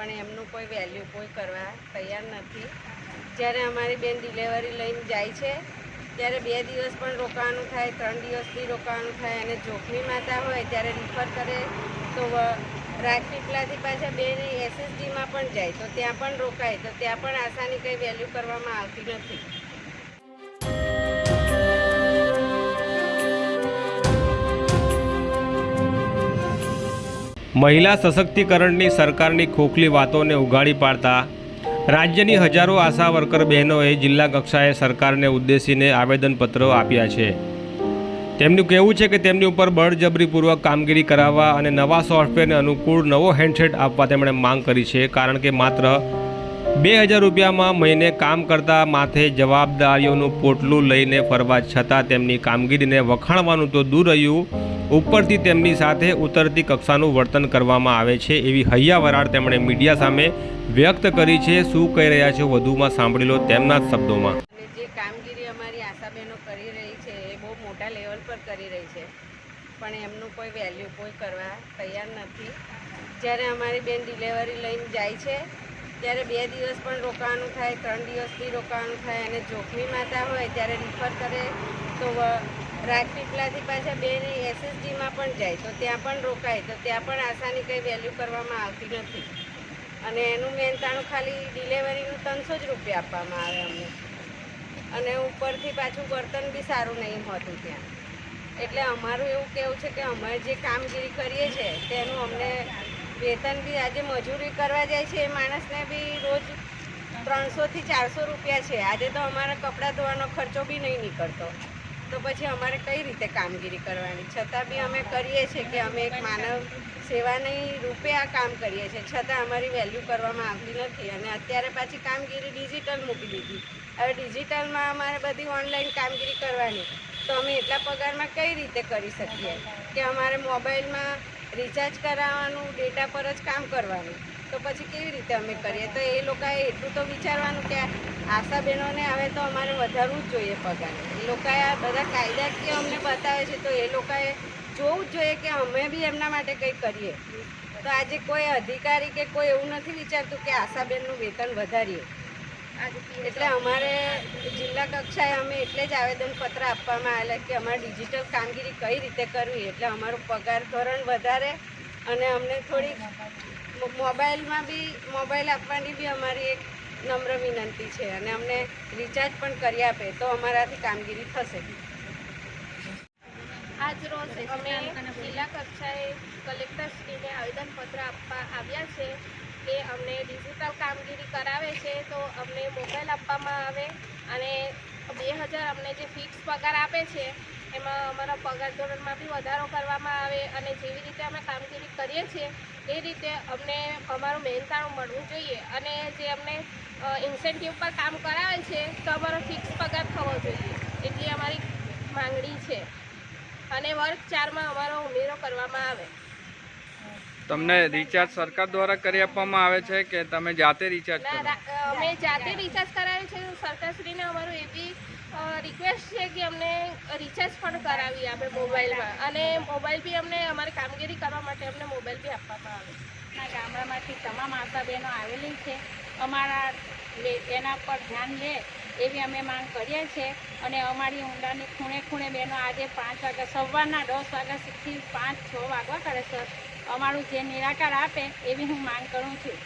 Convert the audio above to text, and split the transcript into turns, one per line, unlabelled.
પણ એમનું કોઈ વેલ્યુ કોઈ કરવા તૈયાર નથી. જ્યારે અમારી બેન ડિલેવરી લઈને જાય છે, ત્યારે બે દિવસ પણ રોકાવાનું થાય, ત્રણ દિવસ બી રોકાવાનું થાય અને જોખમી માતા હોય ત્યારે રિફર કરે, તો રાજપીપળાથી પાછા બેન એસએસડીમાં પણ જાય, તો ત્યાં પણ રોકાય, તો ત્યાં પણ આસાની કંઈ વેલ્યુ કરવામાં આવતી નથી.
મહિલા સશક્તિકરણની સરકારની ખોખલી વાતોને ઉગાડી પાડતા રાજ્યની હજારો આશા વર્કર બહેનોએ જિલ્લા કક્ષાએ સરકારને ઉદ્દેશીને આવેદનપત્રો આપ્યા છે. તેમનું કહેવું છે કે તેમની ઉપર બળજબરીપૂર્વક કામગીરી કરાવવા અને નવા સોફ્ટવેરને અનુકૂળ નવો હેન્ડસેટ આપવા તેમણે માંગ કરી છે, કારણ કે માત્ર બે હજાર રૂપિયામાં મહિને કામ કરતા માથે જવાબદારીઓનું પોટલું લઈને ફરવા છતાં તેમની કામગીરીને વખાણવાનું તો દૂર રહ્યું ઉપરથી તેમની સાથે ઉતરતી કક્ષાનું વર્તન કરવામાં આવે છે એવી હૈયા વરાળ તેમણે મીડિયા સામે વ્યક્ત કરી છે. શું કહી રહ્યા છે વધુમાં સાંભળી લો તેમના જ શબ્દોમાં.
જે કામગીરી અમારી આશાબહેનો કરી રહી છે એ બહુ મોટા લેવલ પર કરી રહી છે. પણ એમનું કોઈ વેલ્યુ કોઈ કરવા તૈયાર નથી. જ્યારે અમારી બેન ડિલિવરી લઈને જાય છે, ત્યારે બે દિવસ પણ રોકાવાનું થાય, ત્રણ દિવસ બી રોકાવાનું થાય અને જોખમી માતા હોય, ત્યારે રિફર કરે તો રાજપીપળાથી પાછા બેન એસએસડીમાં પણ જાય, તો ત્યાં પણ રોકાય, તો ત્યાં પણ આસાની કંઈ વેલ્યુ કરવામાં આવતી નથી. અને એનું મહેનતાણું ખાલી ડિલેવરીનું ત્રણસો જ રૂપિયા આપવામાં આવે અમને. અને ઉપરથી પાછું બર્તન બી સારું નહીં હોતું ત્યાં. એટલે અમારું એવું કહેવું છે કે અમે જે કામગીરી કરીએ છીએ તેનું અમને વેતન બી આજે મજૂરી કરવા જાય છે, એ માણસને બી રોજ ત્રણસોથી ચારસો રૂપિયા છે. આજે તો અમારા કપડાં ધોવાનો ખર્ચો બી નહીં નીકળતો. તો પછી અમારે કઈ રીતે કામગીરી કરવાની? છતાં બી અમે કરીએ છીએ કે અમે એક માનવ સેવાની રૂપે આ કામ કરીએ છીએ. છતાં અમારી વેલ્યુ કરવામાં આવતી નથી અને અત્યારે પાછી કામગીરી ડિજિટલ મૂકી દીધી. હવે ડિજિટલમાં અમારે બધી ઓનલાઈન કામગીરી કરવાની. તો અમે એટલા પગારમાં કઈ રીતે કરી શકીએ? કે અમારે મોબાઈલમાં રિચાર્જ કરાવવાનું, ડેટા પર જ કામ કરવાનું. તો પછી કેવી રીતે અમે કરીએ? તો એ લોકોએ એટલું તો વિચારવાનું કે આશા બહેનોને હવે તો અમારે વધારવું જ જોઈએ પગાર. એ લોકોએ આ બધા કાયદાકીય અમને બતાવે છે, તો એ લોકોએ જોવું જ જોઈએ કે અમે બી એમના માટે કંઈ કરીએ. તો આજે કોઈ અધિકારી કે કોઈ એવું નથી વિચારતું કે આશાબેનનું વેતન વધારીએ. એટલે અમારે જિલ્લા કક્ષાએ અમે એટલે જ આવેદનપત્ર આપવામાં આવેલા કે અમારે ડિજિટલ કામગીરી કઈ રીતે કરવી? એટલે અમારો પગાર ધોરણ વધારે અને અમને થોડીક મોબાઈલમાં બી, મોબાઈલ આપવાની બી અમારી એક નમ્ર વિનંતી છે અને અમને રિચાર્જ પણ કરી આપે તો અમારાથી કામગીરી થશે.
આજ રોજ અમે જિલ્લા કક્ષાએ કલેક્ટરશ્રીને આવેદનપત્ર આપવા આવ્યા છે કે અમને ડિજિટલ કામગીરી કરાવે છે તો અમને મોબાઈલ આપવામાં આવે અને બે હજાર અમને જે ફિક્સ પગાર આપે છે અમારા પગાર ધોરણમાં બી વધારો કરવામાં આવે અને જેવી રીતે અમે કામગીરી કરીએ છીએ એ રીતે અમને અમારું મહેનતાણું મળવું જોઈએ અને જે અમને ઇન્સેન્ટિવ પર કામ કરાવે છે તો અમારો ફિક્સ પગાર થવો જોઈએ એટલી અમારી માંગણી છે. અને વર્ગ ચારમાં અમારો ઉમેરો કરવામાં આવે.
તમને રિચાર્જ સરકાર દ્વારા કરી આપવામાં આવે છે કે તમે જાતે રિચાર્જ
અમે જાતે રિચાર્જ કરાવ્યું છે સરકારશ્રીને અમારું એવી રિક્વેસ્ટ છે કે અમને રિચાર્જ પણ કરાવી આપે મોબાઈલમાં. અને મોબાઈલ બી અમને અમારી કામગીરી કરવા માટે અમને મોબાઈલ બી આપવામાં આવે
ગામડામાંથી તમામ આશા બહેનો આવેલી છે. અમારા એના પર ધ્યાન લે એવી અમે માંગ કરીએ છીએ. અને અમારી ઊંડાની ખૂણે ખૂણે બહેનો આજે પાંચ વાગ્યા સવારના દસ વાગ્યાથી પાંચ છ વાગવા કરે, સર. અમારું જે નિરાકાર આપે એવી હું માંગ કરું છું.